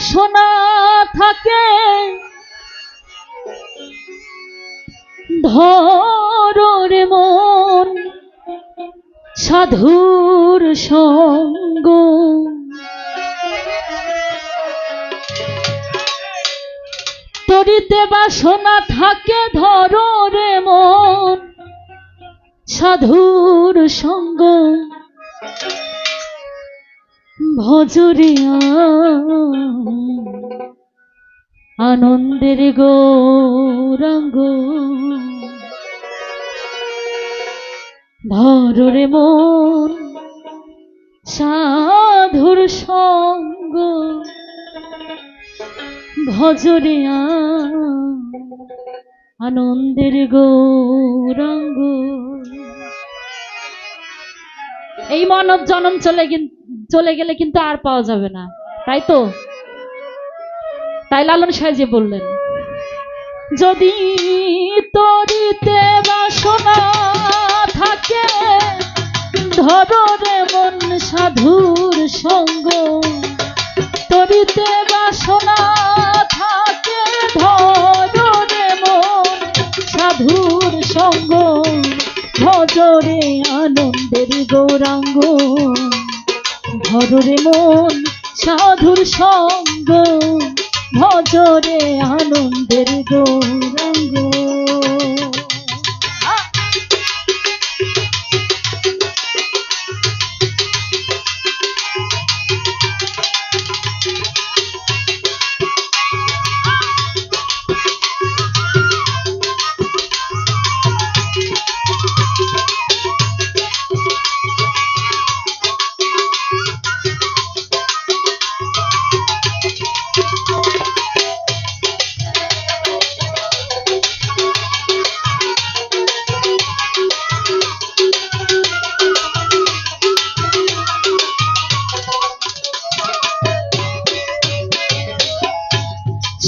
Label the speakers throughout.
Speaker 1: বাসনা থাকে। ধর মন সাধুর সঙ্গ। তরিতে বাসনা থাকে ধর রে মন সাধুর সঙ্গ। ভজরিয়া আনন্দের গৌরাঙ্গ। ধরে মন সাধুর সঙ্গ। ভজরিয়া আনন্দের গৌরাঙ্গ। এই মানব জনম চলে গিন- চলে গেলে কিন্তু আর পাওয়া যাবে না। তাই তো? তাই লালন সাহেজি বললেন, যদি তরিতে বাসনা থাকে, ধরে মন সাধুর সঙ্গ। তরিতে বাসনা থাকে, ধরে মন সাধুর সঙ্গ। ভজরে আনন্দের গৌরাঙ্গ। ধরে মন সাধুর সঙ্গ ভজরে আনন্দের গৌরাঙ্গ।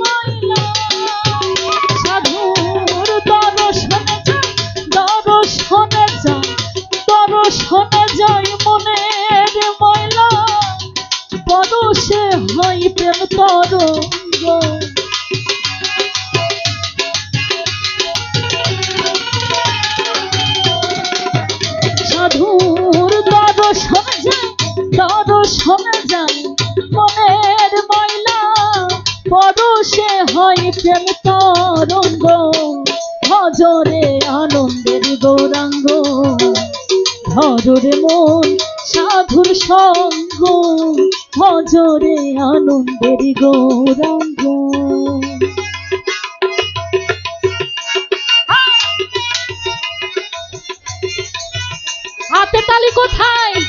Speaker 1: ময়লা সাধুর দর্শনে যায় দর্শনে মনের ময়লা পরশে হয় প্রেম তরঙ্গ প্রেম তরঙ্গ ভজরে আনন্দের গৌরাঙ্গ। ধরে মন সাধুর সঙ্গ হজরে আনন্দের গৌরাঙ্গ। হাতে তালি কোথায়?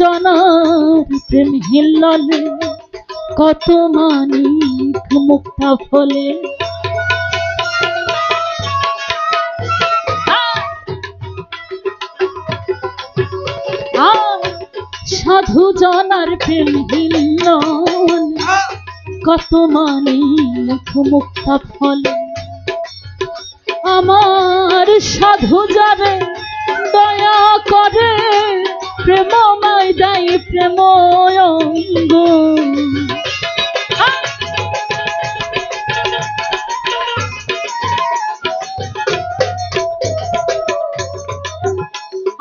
Speaker 1: জনার প্রেম কত মানিক মুক্তা ফলে। সাধু জনার প্রেম হিল্লন কত মানিক মুক্তা ফলে। আমার সাধু যারে দয়া করে প্রেমময় যাই প্রেম অঙ্গ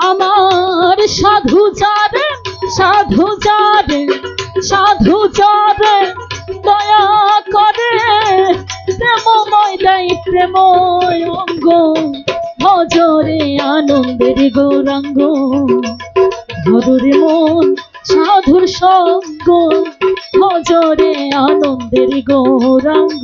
Speaker 1: আমার সাধু চারে সাধু চারে সাধু চারে দয়া করে প্রেমময় দাই প্রেম অঙ্গ ভজরে আনন্দের গৌরাঙ্গ ধরে মন সাধুর সঙ্গ হজরে আনন্দের গৌরাঙ্গ।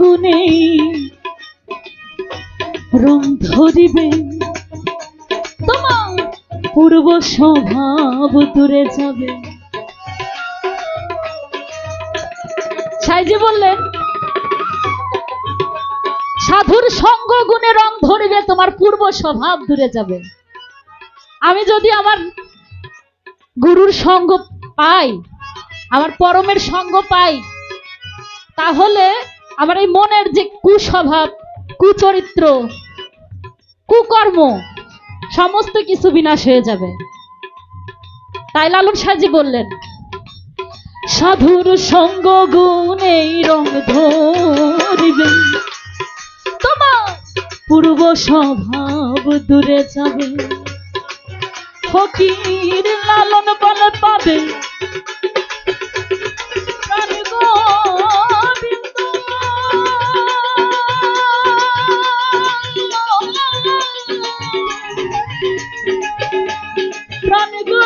Speaker 1: গুণে রং ধরিবে। তোমার পূর্ব স্বভাব দূরে যাবে। সাইজি বললেন সাধুর সঙ্গ গুণে রং ধরিবে তোমার পূর্ব স্বভাব দূরে যাবে। আমি যদি আমার গুরুর সঙ্গ পাই আমার পরমের সঙ্গ পাই তাহলে আমার এই মনের যে কুস্বভাব, কুচরিত্র, কুকর্ম, সমস্ত কিছু বিনাশ হয়ে যাবে। তাই লালন সাজি বললেন, সাধুর সঙ্গ গুণেই রং ধরিবে। তোমার পূর্ব স্বভাব দূরে যাবে। ফকির লালন বলে পাবে।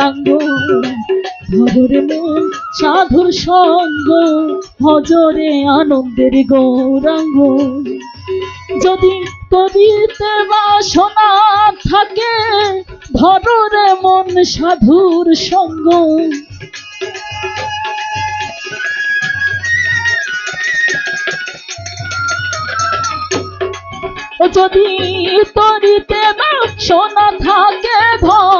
Speaker 1: গৌরাঙ্গ মন, সাধুর সঙ্গ, ভজরে আনন্দের গৌরাঙ্গ। যদি তরিতে বাসনা থাকে ধরে মন, সাধুর সঙ্গ। যদি তরিতে বাসনা থাকে ধরে